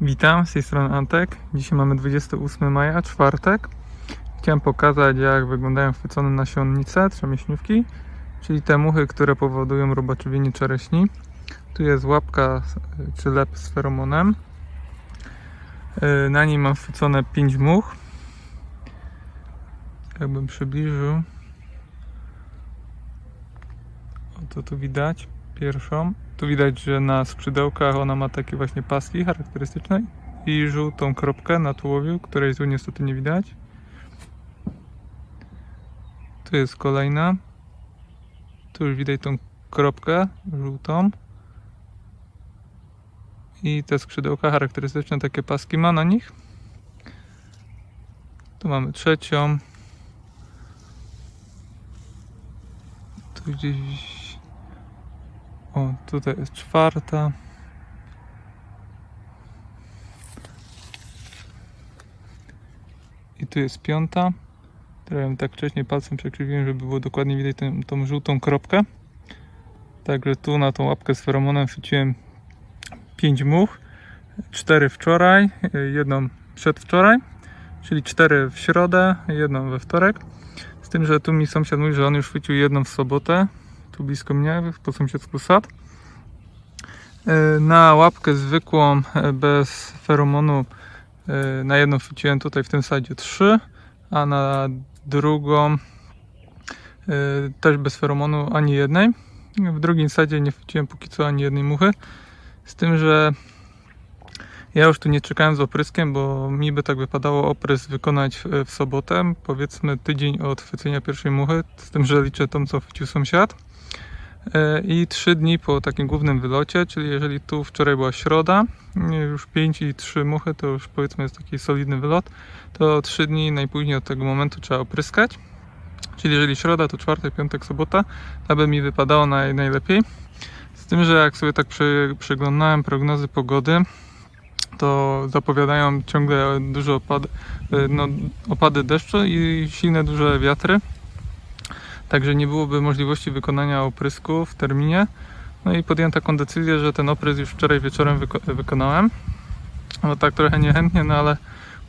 Witam, z tej strony Antek. Dzisiaj mamy 28 maja, czwartek. Chciałem pokazać, jak wyglądają chwycone nasionnice, trzemieśniówki, czyli te muchy, które powodują robaczowienie czereśni. Tu jest łapka czy lep z feromonem. Y, Na niej mam chwycone 5 much. Jakbym przybliżył. O, to tu widać pierwszą. Tu widać, że na skrzydełkach ona ma takie właśnie paski charakterystyczne i żółtą kropkę na tułowiu, której tu niestety nie widać. Tu jest kolejna. Tu już widać tą kropkę żółtą. I te skrzydełka charakterystyczne, takie paski ma na nich. Tu mamy trzecią. Tu gdzieś o, tutaj jest czwarta. I tu jest piąta. Trochę tak wcześniej palcem przekrzywiłem, żeby było dokładnie widać tą żółtą kropkę. Także tu na tą łapkę z feromonem chwyciłem 5 much. 4 wczoraj, jedną przedwczoraj, czyli 4 w środę, jedną we wtorek. Z tym, że tu mi sąsiad mówi, że on już chwycił jedną w sobotę, tu blisko mnie, po sąsiedzku sad. E, Na łapkę zwykłą, e, bez feromonu, e, na jedną chwyciłem tutaj w tym sadzie 3, a na drugą też bez feromonu ani jednej. W drugim sadzie nie chwyciłem póki co ani jednej muchy. Z tym, że ja już tu nie czekałem z opryskiem, bo mi by tak wypadało oprysk wykonać w sobotę, powiedzmy tydzień od chwycenia pierwszej muchy, z tym, że liczę tą, co chwycił sąsiad. E, I trzy dni po takim głównym wylocie, czyli jeżeli tu wczoraj była środa, nie, już 5 i 3 muchy, to już powiedzmy jest taki solidny wylot, to 3 dni najpóźniej od tego momentu trzeba opryskać. Czyli jeżeli środa, to czwartek, piątek, sobota, aby mi wypadało naj, najlepiej. Z tym, że jak sobie tak przy, przyglądałem prognozy pogody, to zapowiadają ciągle duże opady, e, no, opady deszczu i silne duże wiatry. Także nie byłoby możliwości wykonania oprysku w terminie. No i podjąłem taką decyzję, że ten oprysk już wczoraj wieczorem wyko- wykonałem. No tak trochę niechętnie, no ale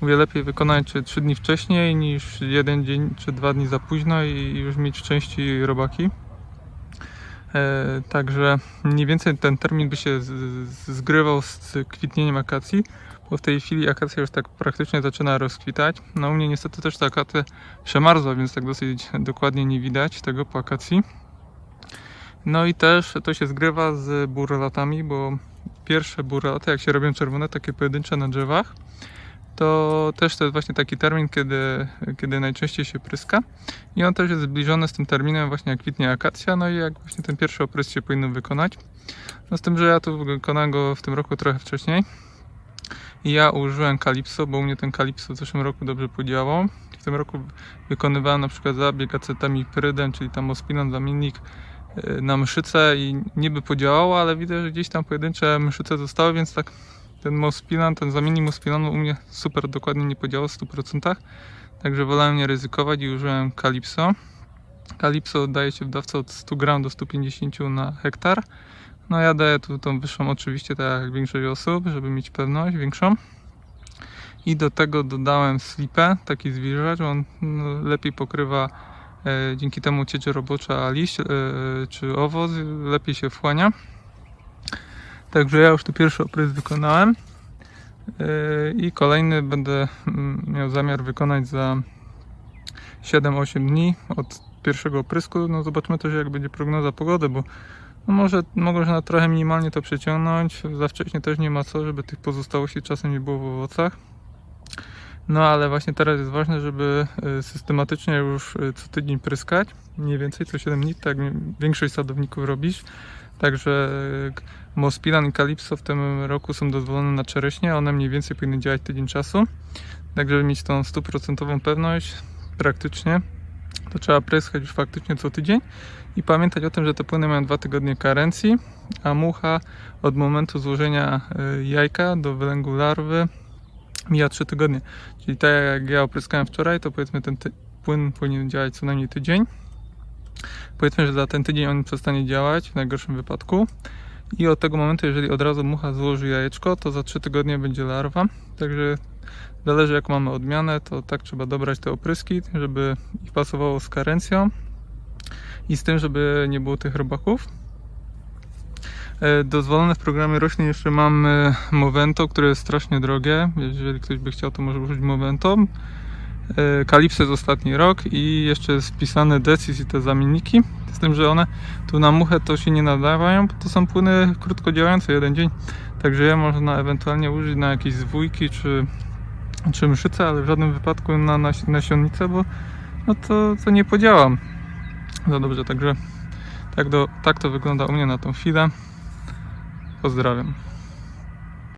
mówię lepiej wykonać czy 3 dni wcześniej niż jeden dzień czy dwa dni za późno i już mieć w części robaki. E, także mniej więcej ten termin by się z, zgrywał z kwitnieniem akacji, bo w tej chwili akacja już tak praktycznie zaczyna rozkwitać. No u mnie niestety też ta akacja przemarzła, więc tak dosyć dokładnie nie widać tego po akacji. No i też to się zgrywa z burlatami, bo pierwsze burlaty, jak się robią czerwone, takie pojedyncze na drzewach, to też to jest właśnie taki termin, kiedy, kiedy najczęściej się pryska. I on też jest zbliżony z tym terminem właśnie jak kwitnie akacja, no i jak właśnie ten pierwszy oprysk się powinno wykonać. No z tym, że ja tu wykonałem go w tym roku trochę wcześniej. Ja użyłem Calypso, bo u mnie ten Calypso w zeszłym roku dobrze podziałał. W tym roku wykonywałem na przykład zabieg acetamipyrydem, czyli tam ospinan zamiennik y, na mszycę i niby podziałało, ale widzę, że gdzieś tam pojedyncze mszyce zostały, więc tak ten mospilan, ten zamiennik mospilanu u mnie super dokładnie nie podziałał w 100%. Także wolałem nie ryzykować i użyłem Calypso. Calypso daje się w dawce od 100 gram do 150 na hektar. No ja daję tu tą wyższą oczywiście, tak jak większość osób, żeby mieć pewność większą. I do tego dodałem slipę, taki zwilżacz, on no, lepiej pokrywa, e, dzięki temu ciecze robocza liść e, czy owoc, lepiej się wchłania. Także ja już tu pierwszy oprysk wykonałem. E, I kolejny będę mm, miał zamiar wykonać za 7-8 dni od pierwszego oprysku. No zobaczmy też jak będzie prognoza pogody, bo no może mogę na trochę minimalnie to przeciągnąć. Za wcześnie też nie ma co, żeby tych pozostałości czasem nie było w owocach. No ale właśnie teraz jest ważne, żeby y, systematycznie już y, co tydzień pryskać. Mniej więcej co 7 dni, tak większość sadowników robisz. Także y, Mospilan i Calypso w tym roku są dozwolone na czereśnie. One mniej więcej powinny działać tydzień czasu. Tak żeby mieć tą stuprocentową pewność praktycznie, to trzeba pryskać już faktycznie co tydzień. I pamiętać o tym, że te płyny mają dwa tygodnie karencji, a mucha od momentu złożenia y, jajka do wylęgu larwy mija 3 tygodnie. Czyli tak jak ja opryskałem wczoraj, to powiedzmy ten płyn powinien działać co najmniej tydzień. Powiedzmy, że za ten tydzień on przestanie działać w najgorszym wypadku. I od tego momentu, jeżeli od razu mucha złoży jajeczko, to za 3 tygodnie będzie larwa. Także zależy jak mamy odmianę, to tak trzeba dobrać te opryski, żeby ich pasowało z karencją i z tym, żeby nie było tych robaków. E, Dozwolone w programie roślin jeszcze mamy Movento, które jest strasznie drogie. Jeżeli ktoś by chciał, to może użyć Movento. E, Kalipso jest ostatni rok i jeszcze jest wpisane Decis i te zamienniki. Z tym, że one tu na muchę to się nie nadawają, bo to są płyny krótko działające, jeden dzień. Także je można ewentualnie użyć na jakieś zwójki czy, czy mszyce, ale w żadnym wypadku na nas- nasionnicę, bo no to, to nie podziałam za dobrze. Także tak, do, tak to wygląda u mnie na tą chwilę. Pozdrawiam.